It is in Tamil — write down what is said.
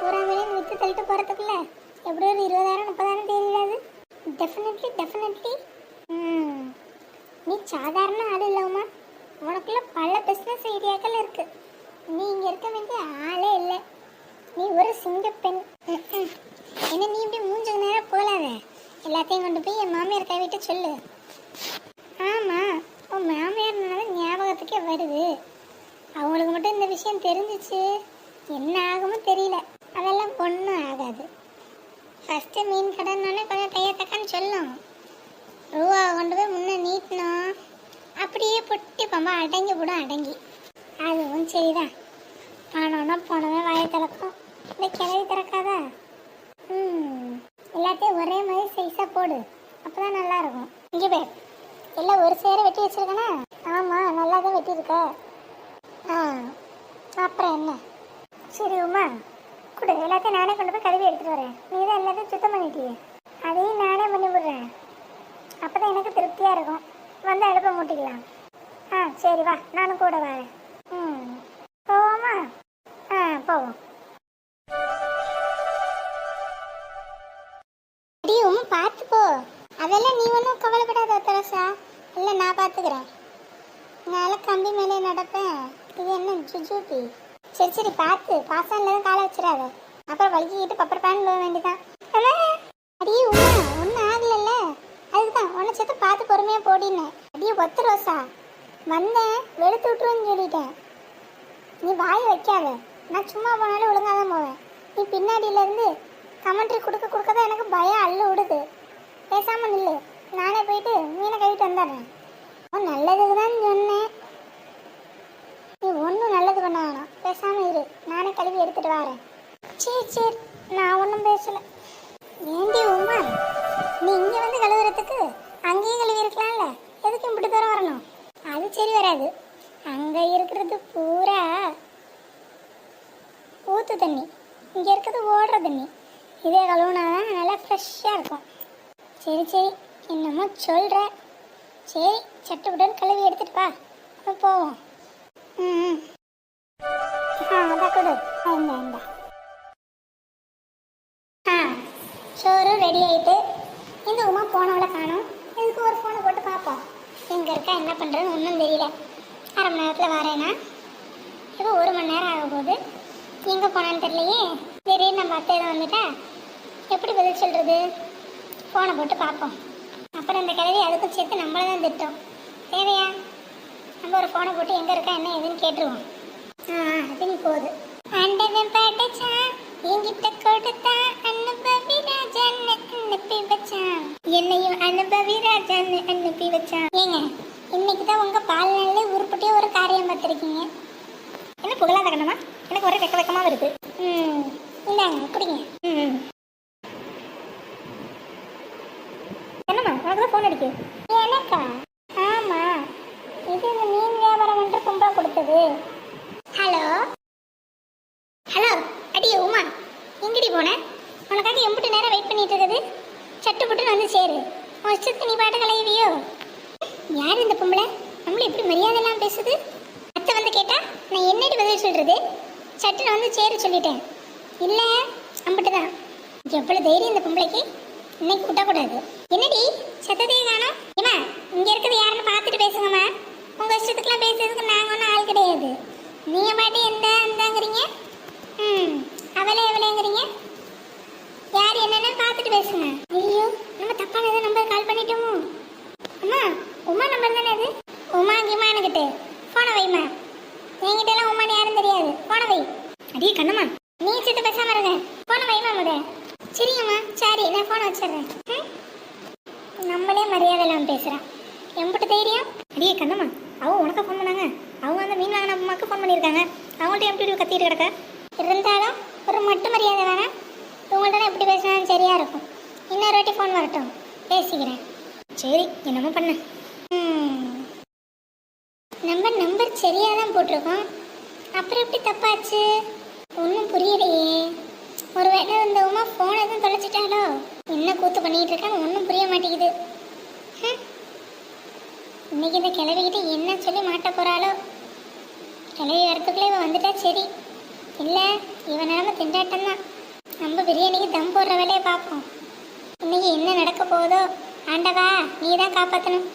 பூரா விற்று தள்ளிட்டு போகிறதுக்குள்ள எப்படி ஒரு இருபதாயிரம் முப்பதாயிரம் தெரியலாது டெஃபினெட்லி டெஃபினெட்லி நீ சாதாரண ஆள் இல்லவுமா உனக்குள்ள பல பிஸ்னஸ் ஐடியாக்கள் இருக்கு. நீ இங்கே இருக்க வேண்டிய ஆளே இல்லை. நீ ஒரு சிங்க பெண். என்ன நீ இப்படி மூஞ்சுக்கு நேரம் போகலாத எல்லாத்தையும் கொண்டு போய் என் மாமியார் கைவிட்டு சொல்லு. ஆமாம் உன் மாமியார்னால ஞாபகத்துக்கே வருது. அவங்களுக்கு மட்டும் இந்த விஷயம் தெரிஞ்சிச்சு. என்ன ஆகுமோ தெரியல. அதெல்லாம் ஒன்றும் ஆகாது. ஃபஸ்ட்டு மீன் கடைன்னொடனே கொஞ்சம் கையை தக்கான்னு சொல்லும். ரூபாவை கொண்டு போய் முன்னே நீட்டினோம் அப்படியே பொட்டி பம்பா அடங்கி போடும் அடங்கி. அதுவும் சரிதான். பணம்னா போனவே வாயை திறக்கும். இந்த கிளவி திறக்காதா? ம். எல்லாத்தையும் ஒரே மாதிரி சைஸாக போடு. அப்போ தான் நல்லாயிருக்கும். இங்கே பேர். எல்லாம் ஒரு சேர வெட்டி வச்சிருக்கனா? ஆமாம் நல்லா தான் வெட்டியிருக்க. ஆ. அப்புறம் என்ன? சரி உமா. கொடு எல்லாத்தையும் நானே கொண்டு போய் கழுவி எடுத்துட்டு வரேன். நீ தான் எல்லாத்தையும் சுத்தம் பண்ணிட்டியே. அதையும் நானே பண்ணி விடுறேன். அப்பதான் எனக்கு திருப்தியா இருக்கும். வந்து அடுப்பை மூட்டிக்கலாம். ஆ சரி வா. நானும் கூட வரேன். ம். போவோமா? ஆ போவோம். அடியும் பார்த்து போ. அதெல்லாம் நீ ஒன்றும் கவலைப்படாத தரசா இல்லை நான் பார்த்துக்கிறேன். நான் கம்பி மேலே நடப்பேன். இது என்ன ஜுஜூபி? சரி சரி பார்த்து பாசானில் காலை வச்சிடாத. அப்புறம் வலிக்கிட்டு பப்பர் பேன் போக வேண்டியதான் அடியே உமா ஒன்றும் ஆகலைல்ல. அதுதான் உன்னை சேர்த்து பார்த்து பொறுமையாக போடினேன். அடியே ஒத்து ரோசா. வந்தேன் வெளுத்து விட்டுருன்னு சொல்லிட்டேன். நீ வாய் வைக்காத. நான் சும்மா போனாலும் ஒழுங்காக தான் போவேன். நீ பின்னாடியிலேருந்து கமெண்ட்ரி கொடுக்க கொடுக்க தான் எனக்கு பயம் அள்ளு விடுது. பேசாமல் நில்லு. நானே போயிட்டு மீனை கழுவிட்டு வந்துடுறேன். அவன் நல்லதுக்கு தான் சொன்னேன். ஒன்றும் பண்ண வேணாம் பேசாமல் இரு. நானே கழுவி எடுத்துட்டு வரேன். சரி சரி நான் ஒன்றும் பேசல. ஏண்டி உமா? நீ இங்கே வந்து கழுவுறதுக்கு அங்கேயும் கழுவி இருக்கலாம்ல எதுக்கு இப்படி தூரம் வரணும்? அது சரி வராது. அங்கே இருக்கிறது பூரா ஊத்து தண்ணி. இங்கே இருக்கிறது ஓடுற தண்ணி. இதே கழுவுனா தான் நல்லா ஃப்ரெஷ்ஷாக இருக்கும். சரி சரி. என்னமோ சொல்கிற சரி சட்டுப்புடன் கழுவி எடுத்துட்டு வா. போவோம். ம். கொடு ஆ, ஆ சோறு ரெடி ஆயிட்டு இந்த உமா போனவளை காணும். இதுக்கு ஒரு ஃபோனை போட்டு பார்ப்போம். எங்கே இருக்கா என்ன பண்ணுறதுன்னு ஒன்றும் தெரியல. அரை மணி நேரத்தில் வரேன்னா இப்போ ஒரு மணி நேரம் ஆக போகுது. எங்கே போனான்னு தெரியலையே. திடீர்னு நம்ம அத்தை தான் வந்துட்டா? எப்படி பதில் சொல்கிறது ஃபோனை போட்டு பார்ப்போம். அப்புறம் இந்த கிழவி அதுக்கும் சேர்த்து நம்மளை தான் திட்டோம். தேவையா? நம்ம ஒரு ஃபோனை போட்டு எங்கே இருக்கா என்ன ஏதுன்னு கேட்டுருவோம். அது நீ போகுது ஆண்டவன் படைச்சான் என்கிட்ட கொடுத்தான் அனுபவி ராஜன் அனுப்பி வச்சான். என்னையும் அனுபவி ராஜன் அனுப்பி வச்சான். ஏங்க இன்னைக்கு தான் உங்க பால் நல்ல உருப்பட்டியே ஒரு காரியம் பார்த்துருக்கீங்க? என்ன புகழாத கண்ணமா எனக்கு ஒரே வெக்க வெக்கமா வருது ம் இந்தாங்க குடிங்க. ம் என்னம்மா உனக்கு தான் ஃபோன் அடிக்கு எனக்கா? ஆமா. இது இந்த மீன் வியாபாரம் என்று கும்பா கொடுத்தது. சட்டு புட்டுன்னு வந்து சேரு. உன் இஷ்டத்துக்கு நீ பாட்டு கலையவியோ யார் இந்த பொம்பளை? நம்மள எப்படி மரியாதை எல்லாம் பேசுது? அத்தை வந்து கேட்டா நான் என்னடி பதில் சொல்றது? சட்டுன்னு வந்து சேரு சொல்லிட்டேன். இல்ல அம்பிட்டு தான் எவ்வளவு தைரியம் இந்த பொம்பளைக்கு? இன்னைக்கு விட்டக்கூடாது என்னடி சத்தத்தையே காணும்? ஏமா இங்க இருக்கிறது யாருன்னு பார்த்துட்டு பேசுங்கம்மா. உங்க இஷ்டத்துக்குலாம் பேசுறதுக்கு நாங்க ஒன்றும் ஆள் கிடையாது. நீங்க பாட்டு எந்த அந்தாங்கிறீங்க? ம் அவளே எவ்வளோங்கிறீங்க யார் என்னன்னு பார்த்துட்டு பேசுங்க? ஐயோ நம்ம தப்பான ஏதோ நம்பர் கால் பண்ணிட்டோமோ? அம்மா உமா நம்பர் தானே அது? உமா கிமா எனக்கிட்ட போன வைமா என்கிட்ட எல்லாம் உமான்னு யாரும் தெரியாது. போன வை. அடியே கண்ணம்மா. நீ சிட்டு பேசாம இருங்க. போன வைமா முத சரிங்கம்மா சரி நான் போன வச்சிடுறேன். நம்மளே மரியாதை இல்லாமல் பேசுகிறான் எம்பிட்டு தைரியம்? அடியே கண்ணம்மா. அவ உனக்கு ஃபோன் பண்ணாங்க. அவங்க வந்து மீன் வாங்கின அம்மாவுக்கு ஃபோன் பண்ணியிருக்காங்க. அவங்கள்ட்ட எப்படி கத்திட்டு கிடக்க? இருந்தாலும் ஒரு மட்டு மரியாதை வேணாம் உங்கள்கிட்ட எப்படி பேசினாலும் சரியா இருக்கும் இன்னொரு வாட்டி ஃபோன் வரட்டும். பேசிக்கிறேன். சரி என்னமோ பண்ண. நம்ம நம்பர் சரியாக தான் போட்டிருக்கோம். அப்புறம் எப்படி தப்பாச்சு? ஒன்றும் புரியலையே. ஒருவேளை இந்த உமா ஃபோன் எதுவும் தொலைச்சிட்டாலோ? என்ன கூத்து பண்ணிட்டு இருக்கான்னு ஒன்றும் புரிய மாட்டேங்குது. ஹம். இன்னைக்கு இந்த கிளவிக்கிட்ட என்ன சொல்லி மாட்ட போறாளோ? கிளவி வரத்துக்குள்ளே இவன் வந்துட்டா சரி. இல்லை இவன் நிலம திண்டாட்டம் தான் நம்ம பிரியாணிக்கு போதோ ஆண்டவா நீ தான் காப்பாற்றணும்